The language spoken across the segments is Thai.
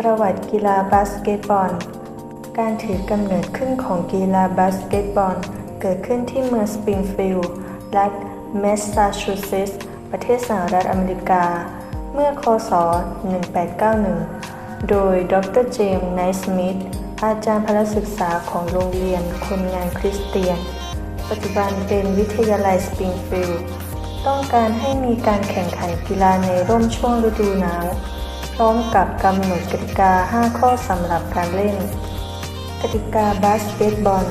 ประวัติกีฬาบาสเกตบอล การถือกำเนิดขึ้นของกีฬาบาสเกตบอล เกิดขึ้นที่เมืองสปริงฟิลด์รัฐแมสซาชูเซตส์ประเทศสหรัฐอเมริกา เมื่อคศ 1891 โดยดรเจมส์ไนท์สมิธอาจารย์พละศึกษาของโรงเรียนคนงานคริสเตียน ปัจจุบันเป็นวิทยาลัยสปริงฟิลด์ต้องการให้มีการแข่งขันกีฬาในร่มช่วงฤดูหนาว พร้อมกับกำหนดกติกา 5 ข้อสำหรับการเล่น กติกาบาสเกตบอล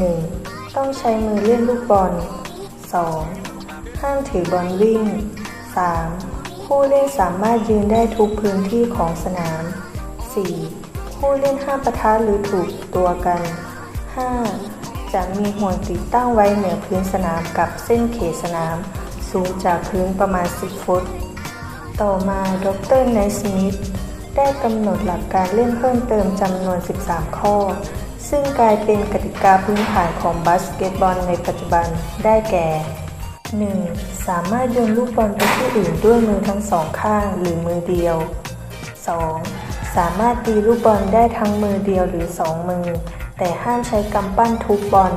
1. ต้องใช้มือเล่นลูกบอล 2. ห้ามถือบอลวิ่ง 3. ผู้เล่นสามารถยืนได้ทุกพื้นที่ของสนาม 4. ผู้เล่นห้ามปะทะหรือถูกตัวกัน 5. จะมีห่วงติดตั้งไว้เหนือพื้นสนามกับเส้นเขตสนาม สูงจากพื้นประมาณ 10 ฟุต ต่อมาดรไนท์สมิธได้กำหนดหลักการเล่นเพิ่มเติมจำนวน 13 ข้อ ซึ่งกลายเป็นกติกาพื้นฐานของบาสเกตบอลในปัจจุบันได้แก่ 1. สามารถโยนลูกบอลไปที่อื่นด้วยมือทั้งสองข้างหรือมือเดียว 2. สามารถตีลูกบอลได้ทั้งมือเดียวหรือสองมือ แต่ห้ามใช้กำปั้นทุบบอล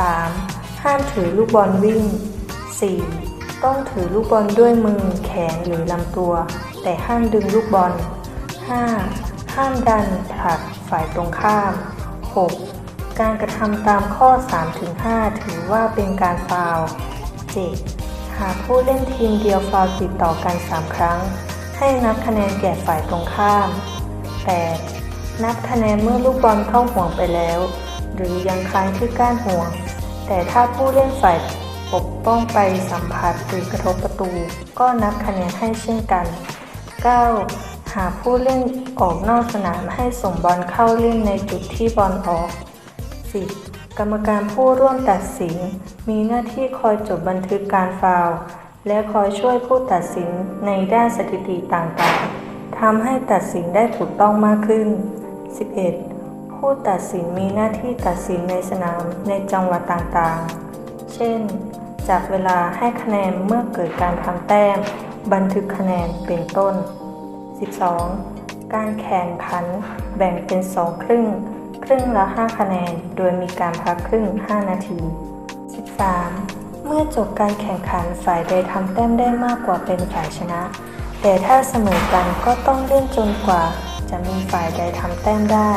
3. ห้ามถือลูกบอลวิ่ง 4. ต้องถือลูกบอลด้วยมือแขนหรือลำตัว แต่ห้ามดึงลูกบอล 5. ห้ามดันผลักฝ่ายตรงข้าม 6. การกระทำตามข้อ 3-5 ถือว่าเป็นการฟาวล์ 7. หากผู้เล่นทีมเดียวฟาวล์ติดต่อกัน 3 ครั้ง ให้นับคะแนนแก่ฝ่ายตรงข้าม 8. นับคะแนนเมื่อลูกบอลเข้าห่วงไปแล้ว หรือยังค้างที่ก้านห่วง แต่ถ้าผู้เล่นฝ่าย ปกป้องไปสัมผัสหรือกระทบประตู ก็นับคะแนนให้เช่นกัน 9. หาผู้เล่นออกนอกสนามให้ส่งบอลเข้าเล่นในจุดที่บอลออก 10. กรรมการผู้ร่วมตัดสิน มีหน้าที่คอยจดบันทึกการฟาวล์และคอยช่วยผู้ตัดสินในด้านสถิติต่างๆทำให้ตัดสินได้ถูกต้องมากขึ้น 11. ผู้ตัดสินมีหน้าที่ตัดสินในสนามในจังหวะต่างๆ เช่น จับเวลาให้คะแนนเมื่อเกิดการทำแต้ม บันทึกคะแนนเป็นต้น 12. การแข่งขันแบ่งเป็น 2 ครึ่ง ครึ่งละ 5 คะแนน โดยมีการพักครึ่ง 5 นาที 13. เมื่อจบการแข่งขันฝ่ายใดทำแต้มได้มากกว่าเป็นฝ่ายชนะ แต่ถ้าเสมอกันก็ต้องเล่นจนกว่าจะมีฝ่ายใดทำแต้มได้